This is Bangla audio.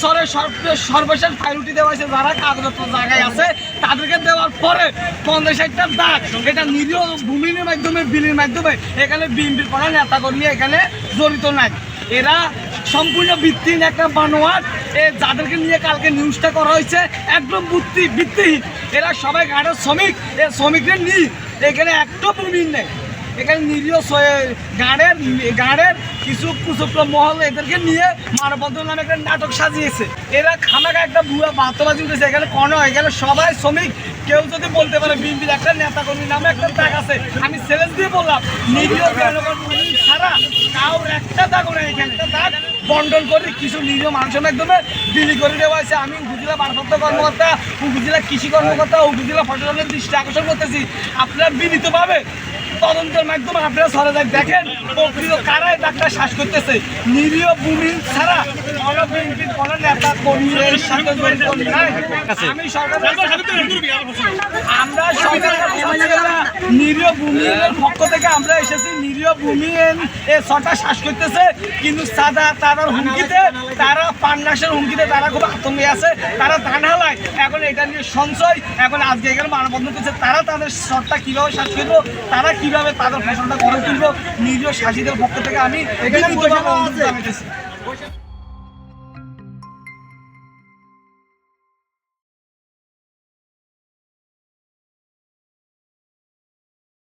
সরে সর্ব- সর্বশেষ ফাইলটি দেওয়া হয়েছে যারা, কাগজপত্র জায়গায় আছে, তাদেরকে দেওয়ার পরে পঞ্চাশ ষাটটা দাগ, এটা নিরীহ ভূমির মাধ্যমে, বিলির মাধ্যমে এখানে বিএনপির নেতা কর্মী এখানে জড়িত নাই। এরা সম্পূর্ণ ভিত্তিহীন একটা বানোয়াট। এ যাদেরকে নিয়ে কালকে নিউজটা করা হয়েছে, একদম বুদ্ধি ভিত্তিহীন। এরা সবাই গাড়ির শ্রমিক। এ শ্রমিকদের নিয়ে এখানে একটা ভূমি নেই। এখানে নিরীহ গাড়ের গাড়ের কিছু কুচক্র মহল এদেরকে নিয়ে মানববন্ধন নামে একটা নাটক সাজিয়েছে। এরা খামাকা একটা ভুয়া বাস্তবাজি উঠেছে। এখানে কোনো এখানে সবাই শ্রমিক। কেউ যদি বলতে পারে, বিএনপির একটা নেতা কর্মী নামে একটা দাগ আছে। আমি সেলেস দিয়ে বললাম, নিরীহ ছাড়া কাউর একটা দাগ নেই এখানে। বন্টন করে কিছু নিজ মানুষের মাধ্যমে বিলি করে দেওয়া হয়েছে। আমি উপজেলা ভারপ্রাপ্ত কর্মকর্তা উপজেলা কৃষি কর্মকর্তা উপজেলা ফসলের দৃষ্টি আকর্ষণ করতেছি। আপনারা বিনীতভাবে তদন্তের মাধ্যমে আপনারা সরে যান। দেখেন প্রকৃত কারাই ডাক্তার শ্বাস করতেছে? নিরীহ ভূমি ছাড়া আমরা সরকারের নিরীহ ভূমিহীনের পক্ষ থেকে আমরা এসেছি। নিরীহ ভূমিহীন এ ছটা শ্বাস করতেছে। কিন্তু সাদা তারা হুমকিতে তারা পান্নাসের হুমকিতে তারা খুব আতঙ্কে আছে। তারা ধান হালায় এখন এটা নিয়ে সঞ্চয়। এখন আজকে এখানে মানবন্ধন করছে তারা তাদের শটটা কীভাবে শ্বাস করব তারা কীভাবে তাদের ফসলটা গড়ে তুলবো? নিরীহ শাসীদের পক্ষ থেকে আমি এখানে